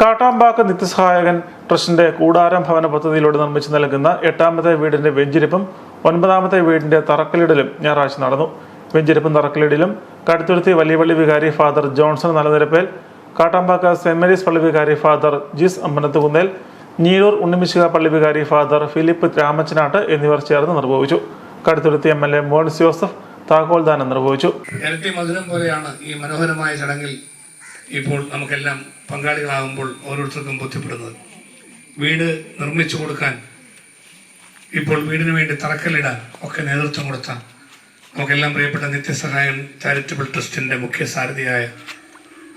കാട്ടാമ്പാക്ക് നിത്യസഹായകൻ ട്രസ്റ്റിന്റെ കൂടാരം ഭവന പദ്ധതിയിലൂടെ നിർമ്മിച്ചു നൽകുന്ന എട്ടാമത്തെ വീടിന്റെ വെഞ്ചിരിപ്പും ഒൻപതാമത്തെ വീടിന്റെ തറക്കല്ലിടലും ഞായറാഴ്ച നടന്നു. വെഞ്ചിരിപ്പും തറക്കല്ലിടലും കടുത്തുരുത്തി വലിയപള്ളി വികാരി father Johnson Nalanirappel Kattampakka saint Mary's പള്ളി വികാരി ഫാദർ ജിസ് അമ്പനത്തുകുന്നേൽ ഞീരൂർ ഉണ്ണിമിശിക പള്ളി വികാരി ഫാദർ ഫിലിപ്പ് രാമച്ചനാട്ട് എന്നിവർ ചേർന്ന് നിർവഹിച്ചു. Kaduthuruthy M L A Mons Joseph താക്കോൽദാനം നിർവഹിച്ചു. മധുരം പോലെയാണ് ഈ മനോഹരമായ ചടങ്ങിൽ ഇപ്പോൾ നമുക്കെല്ലാം പങ്കാളികളാകുമ്പോൾ ഓരോരുത്തർക്കും ബോധ്യപ്പെടുന്നത്. വീട് നിർമ്മിച്ചു കൊടുക്കാൻ ഇപ്പോൾ വീടിന് വേണ്ടി തറക്കല്ലിടാൻ ഒക്കെ നേതൃത്വം കൊടുത്ത നമുക്കെല്ലാം പ്രിയപ്പെട്ട നിത്യസഹായം ചാരിറ്റബിൾ ട്രസ്റ്റിന്റെ മുഖ്യ സാരഥിയായ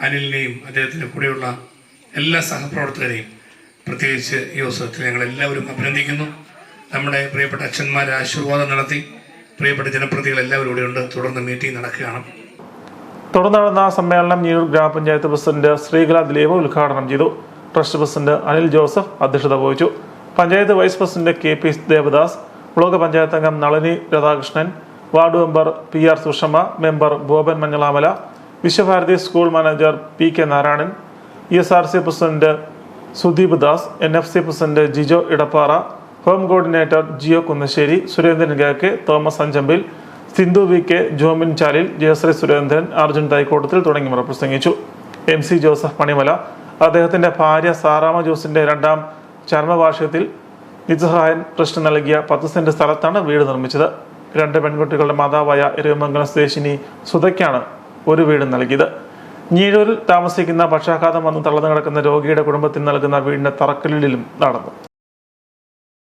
അനിലിനെയും അദ്ദേഹത്തിന്റെ കൂടെയുള്ള എല്ലാ സഹപ്രവർത്തകരെയും പ്രത്യേകിച്ച് ഈ അവസരത്തിൽ ഞങ്ങളെല്ലാവരും അഭിനന്ദിക്കുന്നു. നമ്മുടെ പ്രിയപ്പെട്ട അച്ഛന്മാരെ ആശീർവാദം നടത്തി. പ്രിയപ്പെട്ട ജനപ്രതികൾ എല്ലാവരും ഇവിടെയുണ്ട് തുടർന്ന് മീറ്റിംഗ് നടക്കുകയാണ്. തുടർന്ന് നടന്ന സമ്മേളനം ഞീരൂർ ഗ്രാമപഞ്ചായത്ത് പ്രസിഡന്റ് ശ്രീകല ദിലീപ് ഉദ്ഘാടനം ചെയ്തു. ട്രസ്റ്റ് പ്രസിഡന്റ് അനിൽ ജോസഫ് അധ്യക്ഷത വഹിച്ചു. Panchayat vice president K P Devadas block panchayat അംഗം Nalini Radhakrishnan ward member P R Sushama member Boban Manjalamala Vishwabharati school manager P K Narayanan E S R C president Sudeep Das N F C president Jijo Edappara home coordinator Jio Kunnassery Surendran Kizhakke Thomas Anchambil Sindhu V K Jomin Chalil Jayasree Surendran Arjun തൈക്കോട്ടത്തിൽ തുടങ്ങിയവർ പ്രസംഗിച്ചു. M C Joseph Manimala അദ്ദേഹത്തിന്റെ ഭാര്യ സാറാമ ജോസിന്റെ രണ്ടാം ചരമവാർഷികത്തിൽ നിസ്സഹായൻ trust നൽകിയ പത്ത് saint സ്ഥലത്താണ് വീട് നിർമ്മിച്ചത്. രണ്ട് പെൺകുട്ടികളുടെ മാതാവായ എരുമംഗലം സ്വദേശിനി സുതയ്ക്കാണ് ഒരു വീട് നൽകിയത്. ഞീഴൂരിൽ താമസിക്കുന്ന പക്ഷാഘാതം വന്ന് തളർന്നു കിടക്കുന്ന രോഗിയുടെ കുടുംബത്തിന് നൽകുന്ന വീടിന്റെ തറക്കല്ലിലും നടന്നു.